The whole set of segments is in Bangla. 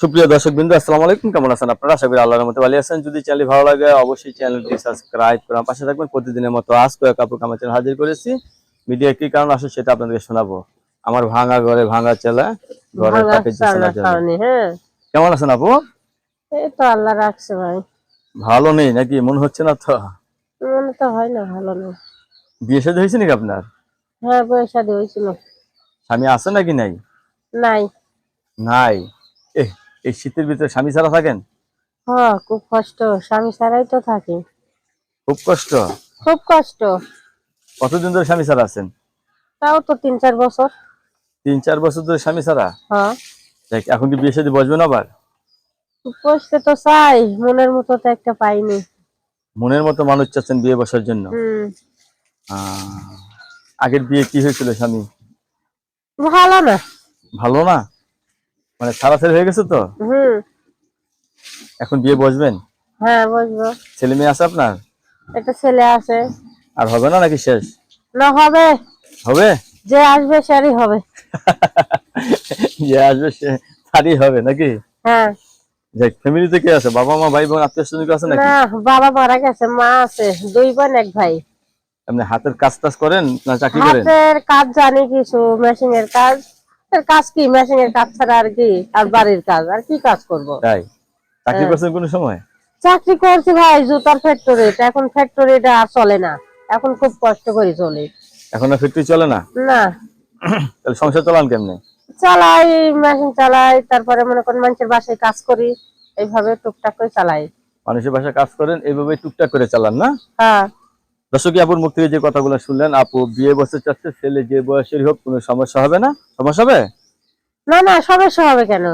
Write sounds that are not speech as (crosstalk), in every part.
সুপ্রিয় দর্শক বিন্দু আসসালামু আলাইকুম। কেমন আছেন আপনারা? আশা করি আল্লাহর মতো ভালো আছেন। যদি চ্যানেল ভালো লাগে অবশ্যই চ্যানেলটি সাবস্ক্রাইব করে পাশে থাকবেন। প্রতিদিনের মতো আজ কয়েক কাপড় কামার চ্যানেল হাজির করেছি। মিডিয়া কি কারণ আসে সেটা আপনাদেরকে শোনাবো। আমার ভাঙা ঘরে ভাঙা চেলা ঘরের হ্যাঁ। কেমন আছেন আপু? এই তো আল্লাহ রাখছে ভাই। ভালো নেই নাকি? মনে হচ্ছে না তো। মনে তো হয় না ভালো না বিয়ে সাথে হয়েছে নাকি আপনার? হ্যাঁ বয়স শাদী হয়েছিল। স্বামী আছে নাকি নাই? নাই। নাই। এ এই শীতের ভিতরে স্বামী ছাড়া থাকেন? হ্যাঁ খুব কষ্ট। স্বামী ছাড়াই তো থাকি। খুব কষ্ট? খুব কষ্ট। কতদিন ধরে স্বামী ছাড়া আছেন? তাও তো তিন চার বছর। তিন চার বছর ধরে স্বামী ছাড়া? হ্যাঁ। দেখ, এখন কি বিয়ে সাথে বসবেন আবার? বসতে তো চাই মনের মতো তো একটা পাইনি। মনের মতো মানুষ চাচ্ছেন বিয়ে বসার জন্য? আগের বিয়ে কি হয়েছিল স্বামী? ভালো না। ভালো না? মানে ছাড়াছাড়ি হয়ে গেছে তো? হুম। এখন বিয়ে বসবেন? হ্যাঁ বসবো। ছেলে মেয়ে আছে আপনার? একটা ছেলে আছে। আর হবে না নাকি শেষ? না হবে। হবে? যে আসবে সেরই হবে। (laughs) যে আসবে সে তারই হবে নাকি? হ্যাঁ। দেখ ফ্যামিলিতে কে আছে? বাবা মা ভাই বোন আত্মীয় স্বজন কেউ আছে নাকি? না বাবা মারা গেছে মা আছে দুই বোন এক ভাই। আপনি হাতের কাজ টাজ করেন না চাকরি করেন? হাতের কাজ জানি কিছু মেশিনের কাজ। এর কাজ কি? মেশিং এর কাজ ছাড়া আর কি? আর বাড়ির কাজ? আর কি কাজ করব? তাই? চাকরি হ্যাঁ। করছেন কোনো সময়? চাকরি করছি ভাই জুতার ফ্যাক্টরিতে এখন ফ্যাক্টরিটা আর চলে না। এখন খুব কষ্ট করে চলে। এখন আর ফ্যাক্টরি চলে না? না। তাহলে সংসার চালান কেমনে? চালাই মেশিন চালাই তারপরে মনে করেন মানুষের বাসায় কাজ করি। এইভাবে টুকটাক করে চালাই। মানুষের বাসায় কাজ করেন এইভাবে টুকটাক করে চালান না? হ্যাঁ। দর্শকই আপুর মুখ থেকে যে কথাগুলো শুনলেন আপু বিয়ে বসতে চাচ্ছে ছেলে যে বয়সেরই হোক কোনো সমস্যা হবে না? সমস্যা হবে? না না সমস্যা হবে কেন?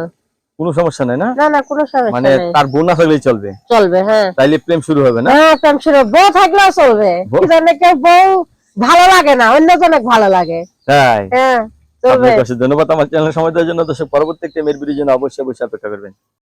কোনো সমস্যা নাই না? না না কোনো সমস্যা মানে তার বোন না থাকলেই চলবে? চলবে হ্যাঁ। তাইলে প্রেম শুরু হবে না? হ্যাঁ প্রেম শুরু বউ থাকলেও চলবে। বউ? কি জানে কেউ বউ ভালো লাগে না অন্য জনক ভালো লাগে। তাই? হ্যাঁ ধন্যবাদ আমার চ্যানেল সময় দেওয়ার জন্য। দর্শক পরবর্তী একটা মেয়ের জন্য অবশ্যই অবশ্যই অপেক্ষা করবেন।